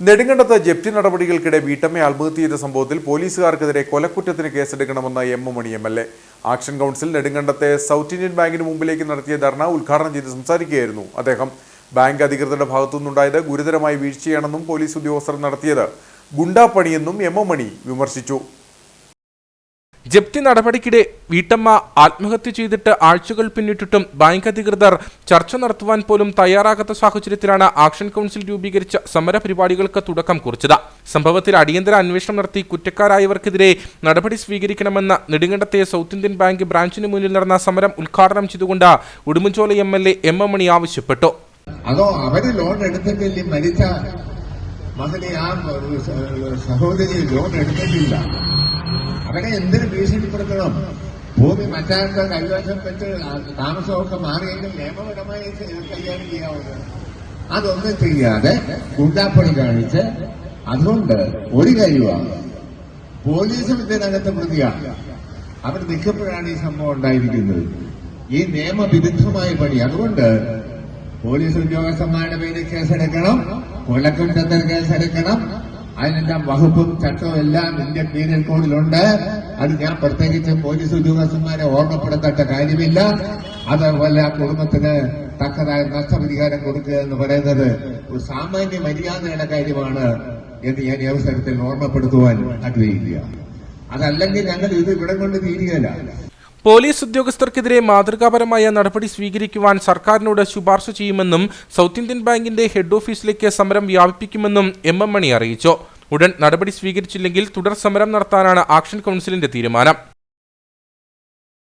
നെടുങ്കണ്ടത്ത് ജപ്തി നടപടികൾക്കിടെ വീട്ടമ്മയെ ആത്മഹത്യ ചെയ്ത സംഭവത്തിൽ പോലീസുകാർക്കെതിരെ കൊലക്കുറ്റത്തിന് കേസെടുക്കണമെന്ന് M M Mani M L A. Action council നെടുങ്കണ്ടത്തെ South Indian ബാങ്കിന് മുമ്പിലേക്ക് നടത്തിയ ധർണ ഉദ്ഘാടനം ചെയ്ത് സംസാരിക്കുകയായിരുന്നു അദ്ദേഹം. ബാങ്ക് അധികൃതരുടെ ഭാഗത്തുനിന്നുണ്ടായത് ഗുരുതരമായ വീഴ്ചയാണെന്നും പോലീസ് ഉദ്യോഗസ്ഥർ നടത്തിയത്. ഗുണ്ടാപ്പണിയെന്നും എം എം മണി വിമർശിച്ചു. ജപ്തി നടപടിക്കിടെ വീട്ടമ്മ ആത്മഹത്യ ചെയ്തിട്ട് ആഴ്ചകൾ പിന്നിട്ടിട്ടും ബാങ്ക് അധികൃതർ ചർച്ച നടത്തുവാൻ പോലും തയ്യാറാകാത്ത സാഹചര്യത്തിലാണ് ആക്ഷൻ കൗൺസിൽ രൂപീകരിച്ച സമര പരിപാടികൾക്ക് തുടക്കം കുറിച്ചത്. സംഭവത്തിൽ അടിയന്തര അന്വേഷണം നടത്തി കുറ്റക്കാരായവർക്കെതിരെ നടപടി സ്വീകരിക്കണമെന്ന് നെടുങ്കണ്ടത്തെ സൗത്ത് ഇന്ത്യൻ ബാങ്ക് ബ്രാഞ്ചിന് മുന്നിൽ നടന്ന സമരം ഉദ്ഘാടനം ചെയ്തുകൊണ്ട് Udumbanchola M L A M M Mani ആവശ്യപ്പെട്ടു. അതോ അവർ ലോൺ എടുത്തിട്ടില്ല മരിച്ച മകനെ ആ സഹോദരി ലോൺ എടുത്തിട്ടില്ല? അവരെ എന്തിനു ഭീഷണിപ്പെടുത്തണം? ഭൂമി മറ്റാരുടെ കൈവശം വെച്ച് താമസമൊക്കെ മാറിയെങ്കിൽ നിയമപരമായി കൈകാര്യം ചെയ്യാവുന്നത് അതൊന്നും ചെയ്യാതെ ഗുണ്ടാപ്പണി കാണിച്ച് അതുകൊണ്ട് ഒരു കാര്യമാണ് പോലീസും ഇതിനകത്ത് പ്രതിയാണ്. അവർ നിൽക്കുമ്പോഴാണ് ഈ സംഭവം ഉണ്ടായിരിക്കുന്നത്. ഈ നിയമവിരുദ്ധമായ പണി. അതുകൊണ്ട് പോലീസ് ഉദ്യോഗസ്ഥന്മാരുടെ പേരിൽ കേസെടുക്കണം കൊലക്കുറ്റത്തിൽ കേസെടുക്കണം അതിനെല്ലാം വകുപ്പും ചട്ടവും എല്ലാം ഇന്ത്യൻ പീനൽ കോഡിലുണ്ട്. അത് ഞാൻ പ്രത്യേകിച്ച് പോലീസ് ഉദ്യോഗസ്ഥന്മാരെ ഓർമ്മപ്പെടുത്തേണ്ട കാര്യമില്ല. അതേപോലെ ആ കുടുംബത്തിന് തക്കതായ നഷ്ടപരിഹാരം കൊടുക്കുക എന്ന് പറയുന്നത് ഒരു സാമാന്യ മര്യാദയുടെ കാര്യമാണ് എന്ന് ഞാൻ ഈ അവസരത്തിൽ ഓർമ്മപ്പെടുത്തുവാൻ ആഗ്രഹിക്കുക. അതല്ലെങ്കിൽ ഞങ്ങൾ ഇത് ഇവിടെ കൊണ്ട് തീരുകയില്ല. പോലീസ് ഉദ്യോഗസ്ഥർക്കെതിരെ മാതൃകാപരമായ നടപടി സ്വീകരിക്കുവാൻ സർക്കാരിനോട് ശുപാർശ ചെയ്യുമെന്നും സൗത്ത് ഇന്ത്യൻ ബാങ്കിന്റെ ഹെഡ് ഓഫീസിലേക്ക് സമരം വ്യാപിപ്പിക്കുമെന്നും എം എം മണി അറിയിച്ചു. ഉടൻ നടപടി സ്വീകരിച്ചില്ലെങ്കിൽ തുടർ സമരം നടത്താനാണ് ആക്ഷൻ കൗൺസിലിന്റെ തീരുമാനം.